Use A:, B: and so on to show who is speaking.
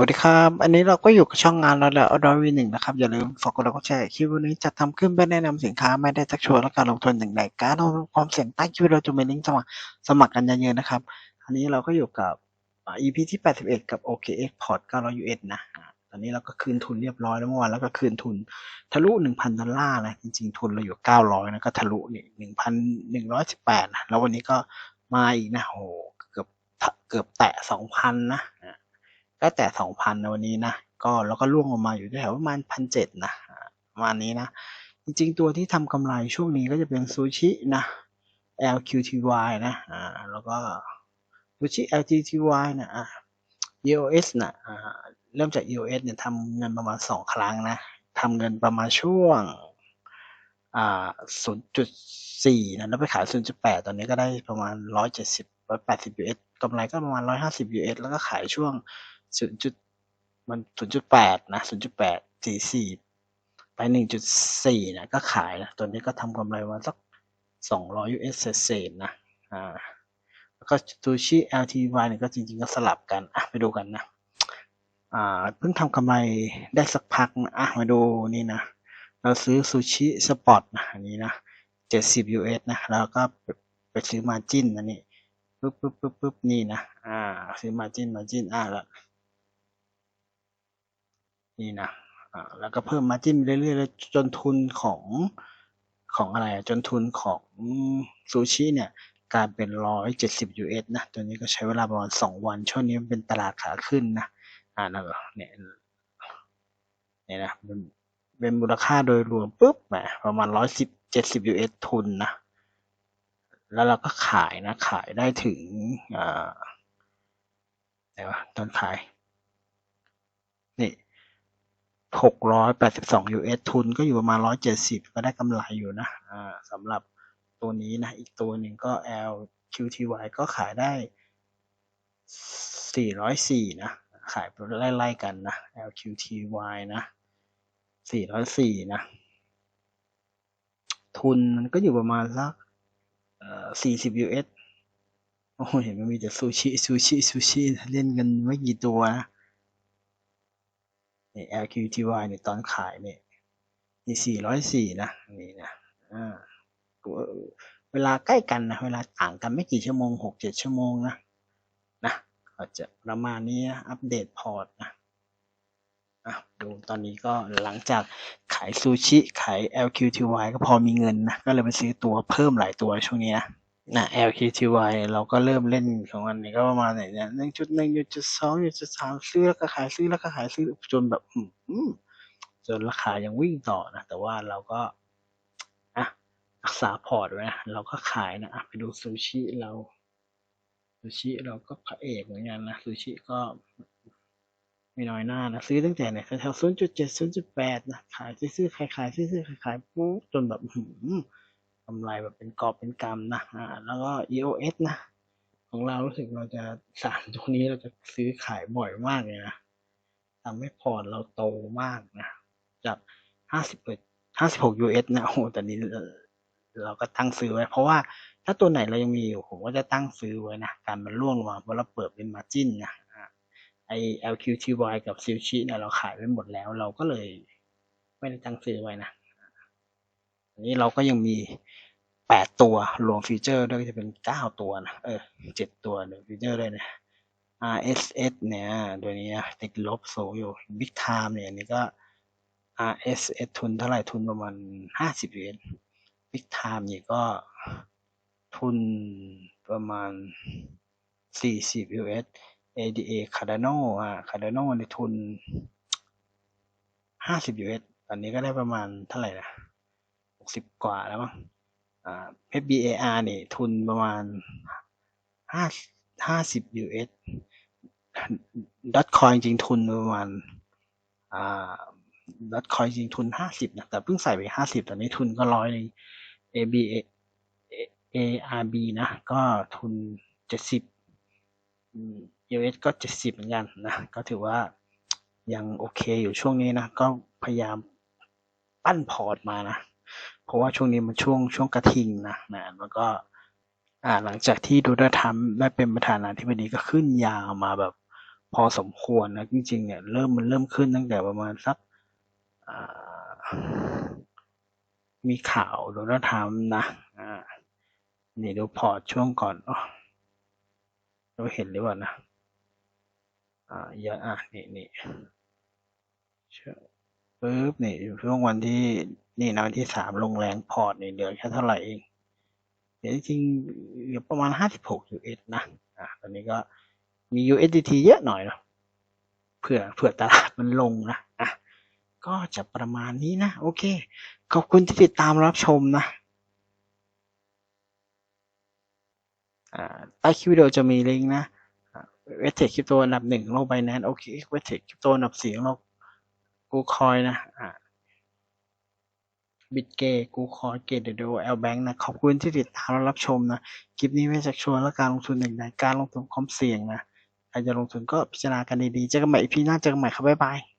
A: วัสดีครับ อันนี้เราก็อยู่กับช่องงานเราแล้วออดอวีหนึ่งนะครับ อย่าลืมฝากกดไลค์กดแชร์คลิปวันนี้จะทำขึ้นเพื่อแนะนำสินค้าไม่ได้ชักชวนและการลงทุนอย่างใดการลงความเสี่ยงใต้คลิปเราจะมีลิงก์สมัครสมัครกันเยอะๆนะครับ อันนี้เราก็อยู่กับอ่า EP ที่ 81 กับ OKX Port 900 US นะอ่าตอนนี้เราก็คืนทุนเรียบร้อยแล้วเมื่อวานแล้วก็คืนทุนทะลุ 1,000 ดอลลาร์นะ จริงๆ ทุนเราอยู่ 900 นะก็ทะลุนี่1,118นะแล้ววันนี้ก็มาอีกนะโหเกือบเกือบแตะ2,000นะ ก็แต่สองพันในวันนี้นะ ก็แล้วก็ล่วงลงมาอยู่แถวประมาณพันเจ็ดนะประมาณนี้นะ จริงๆ ตัวที่ทำกำไรช่วงนี้ก็จะเป็นซูชินะ LQTY นะอ่าแล้วก็ซูชิ LQTY นะอ่า EOS นะอ่าเริ่มจาก EOS เนี่ยทำเงินประมาณสองครั้งนะทำเงินประมาณช่วงอ่าศูนย์จุดสี่นะแล้วไปขายศูนย์จุดแปดตอนนี้ก็ได้ประมาณร้อยเจ็ดสิบร้อยแปดสิบ US กำไรก็ประมาณร้อยห้าสิบ US แล้วก็ขายช่วง ศูนย์จุดมันศูนย์จุดแปดนะศูนย์จุดแปดสี่สี่ไปหนึ่งจุดสี่นะก็ขายนะตัวนี้ก็ทำกำไรมาสักสองร้อย US เศษนะอ่าแล้วก็ซูชิ LTY เนี่ยก็จริงๆ ก็สลับกันอะไปดูกันนะอ่าเพิ่งทำกำไรได้สักพักนะอะมาดูนี่นะ เราซื้อซูชิสปอตนะอันนี้นะเจ็ดสิบ US นะแล้วก็ไปไปซื้อมาจิ้นอันนี้ปึ๊บปึ๊บปึ๊บปึ๊บนี่นะอ่าซื้อมาจิ้นมาจิ้นอ่าแล้ว นี่นะอ่าแล้วก็เพิ่มมาจิ้นเรื่อยๆจนทุนของของอะไรจนทุนของซูชิเนี่ยกลายเป็นร้อยเจ็ดสิบ US นะ ตัวนี้ก็ใช้เวลาประมาณสองวัน ช่วงนี้มันเป็นตลาดขาขึ้นนะ อ่านะเนี่ยเนี่ยนะเป็นมูลค่าโดยรวมปุ๊บแหมประมาณร้อยสิบเจ็ดสิบ US ทุนนะ แล้วเราก็ขายนะ ขายได้ถึงอ่าไหนวะตอนขาย หกร้อยแปดสิบสอง US ทุนก็อยู่ประมาณร้อยเจ็ดสิบก็ได้กำไรอยู่นะอ่าสำหรับตัวนี้นะ อีกตัวหนึ่งก็ LQTY ก็ขายได้สี่ร้อยสี่นะ ขายไล่ๆกันนะ LQTY นะสี่ร้อยสี่นะ ทุนมันก็อยู่ประมาณสักเอ่อสี่สิบ US โอ้โหเห็นมันมีแต่ซูชิซูชิซูชิเล่นกันไม่กี่ตัวนะ นี่ LQTY เนี่ยตอนขายเนี่ยนี่สี่ร้อยสี่นะนี่นะอ่าเวลาใกล้กันนะเวลาต่างกันไม่กี่ชั่วโมงหกเจ็ดชั่วโมงนะนะก็จะประมาณนี้นะอัปเดตพอร์ตนะอะดูตอนนี้ก็หลังจากขายซูชิขาย LQTY ก็พอมีเงินนะก็เลยไปซื้อตัวเพิ่มหลายตัวช่วงนี้นะ นะ LQTY เราก็เริ่มเล่นของมันนี่ก็ประมาณไหนเนี่ยหนึ่งจุดหนึ่งจุดสองจุดสามซื้อแล้วก็ขายซื้อแล้วก็ขายซื้อจนแบบอืมจนราคายังวิ่งต่อนะแต่ว่าเราก็อะรักษาพอร์ตไว้นะเราก็ขายนะไปดูซูชิเราซูชิเราก็พระเอกเหมือนกันนะซูชิก็ไม่น้อยหน้านะซื้อตั้งแต่เนี่ยแถวศูนย์จุดเจ็ดศูนย์จุดแปดนะขายซื้อขายขายซื้อขายขายปุ๊บจนแบบอืม กำไรแบบเป็นกอบเป็นกำนะอ่าแล้วก็ EOS นะ ของเรารู้สึกเราจะสามตัวนี้เราจะซื้อขายบ่อยมากเลยนะทำให้พอร์ตเราโตมากนะ จากห้าสิบเอ็ดห้าสิบหก US นะโอ้โหตอนนี้เอ่อเราก็ตั้งซื้อไว้ เพราะว่าถ้าตัวไหนเรายังมีอยู่ผมก็จะตั้งซื้อไว้นะ การมันร่วงลงมาเพราะเราเปิดเป็นมาจิ้นนะไอ LQTY กับซิลชิเนี่ยเราขายไปหมดแล้ว เราก็เลยไม่ได้ตั้งซื้อไว้นะ อันนี้เราก็ยังมีแปดตัวรวมฟีเจอร์ด้วยก็จะเป็นเก้าตัวนะ เออเจ็ดตัวหนึ่งฟีเจอร์เลยนะ RSS เนี่ยตัวนี้นะติดลบสูงอยู่ Big Time เนี่ยอันนี้ก็ RSS ทุนเท่าไหร่ทุนประมาณห้าสิบเหรียญ Big Time นี่ก็ทุนประมาณสี่สิบ US ADA Cardano อ่า Cardano ในทุนห้าสิบ US ตอนนี้ก็ได้ประมาณเท่าไหร่นะ สิบกว่าแล้วมั้งอ่า FBAR เนี่ยทุนประมาณห้าห้าสิบ US ดอทคอยจริงทุนประมาณอ่าดอทคอยจริงทุนห้าสิบนะแต่เพิ่งใส่ไปห้าสิบตอนนี้ทุนก็ร้อยเลย ABA ARB นะ ก็ทุนเจ็ดสิบ US ก็เจ็ดสิบเหมือนกันนะ ก็ถือว่ายังโอเคอยู่ช่วงนี้นะ ก็พยายามปั้นพอร์ตมานะ เพราะว่าช่วงนี้มันช่วงช่วงกระทิงนะนะแล้วก็อ่าหลังจากที่โดนัลด์ทรัมป์ได้เป็นประธานาธิบดีก็ขึ้นยาวมาแบบพอสมควรนะจริงๆเนี่ยเริ่มมันเริ่มขึ้นตั้งแต่ประมาณสักมีข่าวโดนัลด์ทรัมป์นะนี่ดูพอร์ตช่วงก่อนเราเห็นหรือเปล่านะอ่าเยอะอะนี่นี่ปึ๊บนี่ช่วงวันที่ นี่นะวันที่สามลงแรงพอร์ตเนี่ยเหลือแค่เท่าไหร่เองเดี๋ยวจริงเหลือประมาณห้าสิบหก US นะอ่าตอนนี้ก็มี USDT เยอะหน่อยเนาะเผื่อเผื่อตลาดมันลงนะอะก็จะประมาณนี้นะ โอเค ขอบคุณที่ติดตามรับชมนะอ่าใต้คลิปวิดีโอจะมีลิงก์นะเวทเทคคริปโตอันดับหนึ่งโลกไบแนนโอเคเวทเทคคริปโตอันดับสี่โลกกูคอยนะอ่า บิดเกกูคอเกตเดโดแอลแบงค์นะ ขอบคุณที่ติดตามและรับชมนะ คลิปนี้ไม่ชักชวนและการลงทุนหนึ่งในการลงทุนความเสี่ยงนะใครจะลงทุนก็พิจารณากันดีๆ เจอกันใหม่อีพีหน้าเจอกันใหม่ครับบ๊ายบาย